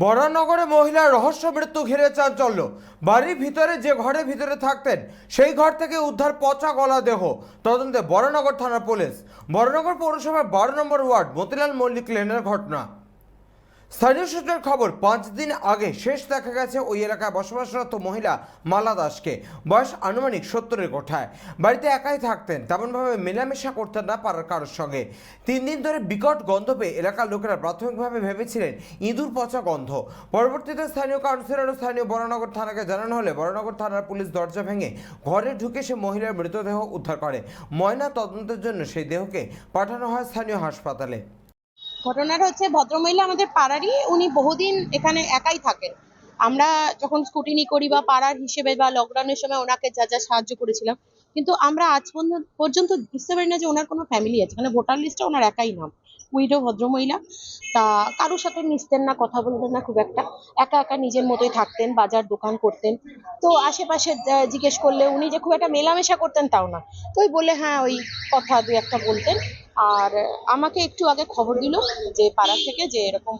বরানগরে মহিলার রহস্য মৃত্যু ঘিরে চাঞ্চল্য। বাড়ির ভিতরে যে ঘরের ভিতরে থাকতেন, সেই ঘর থেকে উদ্ধার পচা গলা দেহ। তদন্তে বরানগর থানা পুলিশ। বরানগর পৌরসভার বারো নম্বর ওয়ার্ড, মতিলাল মল্লিক লেনের ঘটনা। স্থানীয় সূত্রের খবর, পাঁচ দিন আগে শেষ দেখা গেছে ওই এলাকায় বসবাসরত মহিলা মালা দাসকে। বয়স আনুমানিক সত্তরের কোঠায়। বাড়িতে একাই থাকতেন, তেমনভাবে মেলামেশা করতেন না পারার কারোর সঙ্গে। তিন দিন ধরে বিকট গন্ধ পেয়ে এলাকার লোকেরা প্রাথমিকভাবে ভেবেছিলেন ইঁদুর পচা গন্ধ। পরবর্তীতে স্থানীয় কাউন্সিলর ও স্থানীয় বরানগর থানাকে জানানো হলে বরানগর থানার পুলিশ দরজা ভেঙে ঘরে ঢুকে সে মহিলার মৃতদেহ উদ্ধার করে। ময়না তদন্তের জন্য সেই দেহকে পাঠানো হয় স্থানীয় হাসপাতালে। ঘটনাটা হচ্ছে ভদ্রমহিলা আমাদের পাড়ারই, উনি বহুদিন এখানে একাই থাকেন। আমরা যখন স্কুটিনি করি বা পাড়ার হিসেবে বা লকডাউনের সময় ওনাকে যা যা সাহায্য করেছিলাম, কিন্তু আমরা আজ পর্যন্ত- বুঝতে পারি না যে ওনার কোনো ফ্যামিলি আছে। মানে ভোটার লিস্টে ওনার একাই নাম। উইডো ভদ্রমহিলা, তা কারোর সাথে মিশতেন না, কথা বলতেন না খুব একটা। একা একা নিজের মতোই থাকতেন, বাজার দোকান করতেন। তো আশেপাশে জিজ্ঞেস করলে উনি যে খুব একটা মেলামেশা করতেন তাও না। তো ওই বলে হ্যাঁ ওই কথা দু একটা বলতেন। আর আমাকে একটু আগে খবর দিল যে পাড়া থেকে যে এরকম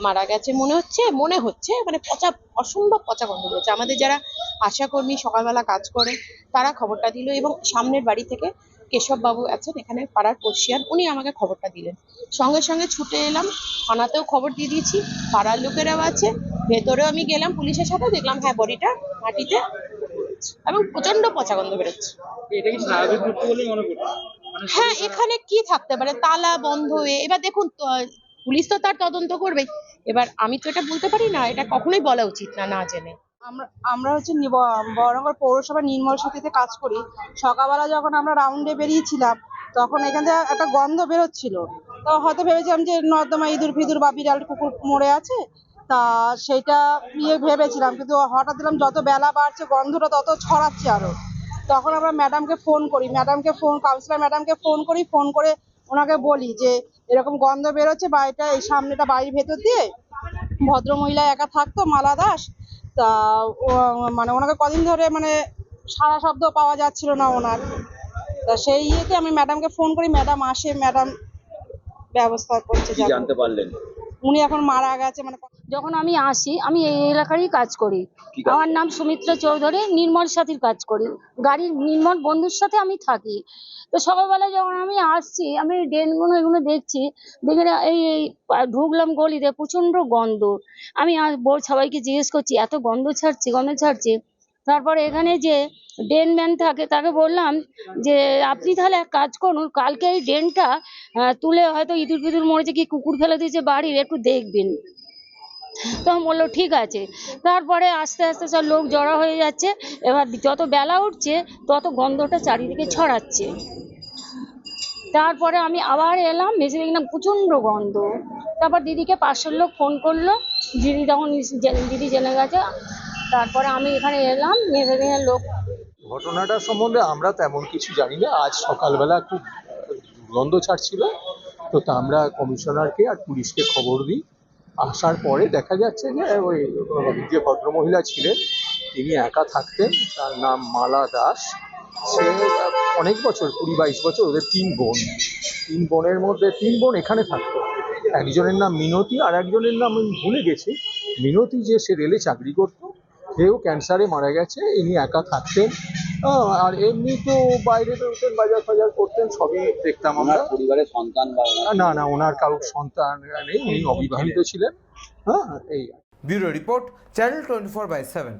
মারা গেছে, মনে হচ্ছে মনে হচ্ছে মানে পচা, অসম্ভব পচা গন্ধ বেরোচ্ছে। আমাদের যারা আশাকর্মী, সকালবেলা কাজ করে, তারা খবরটা দিল এবং সামনের বাড়ি থেকে কেশব বাবু আছেন, এখানে পাড়ার পড়শিয়ান উনি আমাকে খবরটা দিলেন। সঙ্গে সঙ্গে ছুটে এলাম, থানাতেও খবর দিয়ে দিয়েছি, পাড়ার লোকেরাও আছে, ভেতরেও আমি গেলাম, পুলিশের সাথে দেখলাম হ্যাঁ বডিটা মাটিতে এবং প্রচণ্ড পচা গন্ধ বেরোচ্ছে। হ্যাঁ এখানে কি থাকতে পারে? তালা বন্ধ হয়ে এবার দেখুন পুলিশ তো তার তদন্ত করবে। এবার আমি তো এটা বলতে পারি না এটা কখনোই বলা উচিত না না জেনে। আমরা আমরা হচ্ছে বহরমপুর পৌরসভা নির্মল সাথীতে কাজ করি। সকালবেলা যখন আমরা রাউন্ডে বেরিয়েছিলাম তখন এখান থেকে একটা গন্ধ বেরোচ্ছিল। তো হয়তো ভেবেছিলাম যে নর্দমা ইঁদুর ফিদুর বা বিড়াল কুকুর মরে আছে তা সেটা ইয়ে ভেবেছিলাম। কিন্তু হঠাৎ দিলাম যত বেলা বাড়ছে গন্ধটা তত ছড়াচ্ছে আরও। তখন আমরা ম্যাডামকে ফোন করি। ম্যাডামকে ফোন কাউন্সিলর ম্যাডামকে ফোন করি ফোন করে ওনাকে বলি যে এরকম গন্ধ বেরোচ্ছে বাড়িটা এই সামনেটা বাড়ির ভেতর দিয়ে ভদ্রমহিলা একা থাকতো মালা দাস। তা মানে ওনাকে কদিন ধরে মানে সারা শব্দ পাওয়া যাচ্ছিল না ওনার। তা সেই ইয়েতে আমি ম্যাডামকে ফোন করি ম্যাডাম আসে ম্যাডাম ব্যবস্থা করছে। জানতে পারলেন? উনি এখন মারা গেছে মানে যখন আমি আসি আমি এই এলাকারই কাজ করি। আমার নাম সুমিত্রা চৌধুরী নির্মল সাথীর কাজ করি। গাড়ির নির্মল বন্ধুর সাথে আমি থাকি। তো সকালবেলা যখন আমি আসছি আমি ড্রেনগুলো এগুলো দেখছি দেখে এই এই ঢুকলাম গলিতে প্রচণ্ড গন্ধ। আমি সবাইকে জিজ্ঞেস করছি এত গন্ধ ছাড়ছে গন্ধ ছাড়ছে? তারপরে এখানে যে ড্রেন ম্যান থাকে তাকে বললাম যে আপনি তাহলে এক কাজ করুন কালকে এই ড্রেনটা তুলে হয়তো ইঁদুর ফিঁদুর মরেছে কি কুকুর ফেলে দিয়েছে বাড়ির একটু দেখবেন। তখন বলল ঠিক আছে। তারপরে আস্তে আস্তে সব লোক জড়ো হয়ে যাচ্ছে। এবার যত বেলা উঠছে, তত গন্ধটা চারিদিকে ছড়াচ্ছে। তারপরে আমি আবার এলাম, এসে দেখলাম প্রচণ্ড গন্ধ। তারপর দিদিকে পাশের লোক ফোন করল। দিদি তখন দিদি জেনে গেছে। তারপরে আমি এখানে এলাম দেখে লোক ঘটনাটা সম্বন্ধে আমরা তেমন কিছু জানি না। আজ সকালবেলা খুব গন্ধ ছাড়ছিল। তো তা আমরা কমিশনারকে আর পুলিশকে খবর দিই। আসার পরে দেখা যাচ্ছে যে ওই যে ভদ্রমহিলা ছিলেন, তিনি একা থাকতেন, তার নাম মালা দাস। সে অনেক বছর, কুড়ি বাইশ বছর, ওদের তিন বোন। তিন বোনের মধ্যে, তিন বোন এখানে থাকতো। একজনের নাম মিনতি, আর একজনের নাম আমি ভুলে গেছি। মিনতি যে সে রেলে চাকরি করতো, সেও ক্যান্সারে মারা গেছে, ইনি একা থাকতেন। আর এমনি তো বাইরে বেরোতেন বাজার ফাজার করতেন সবই দেখতাম আমরা। পরিবারের সন্তান বা ওনার না না ওনার কারোর সন্তান নেই উনি অবিবাহিত ছিলেন। হ্যাঁ এই bureau report channel twenty four by seven.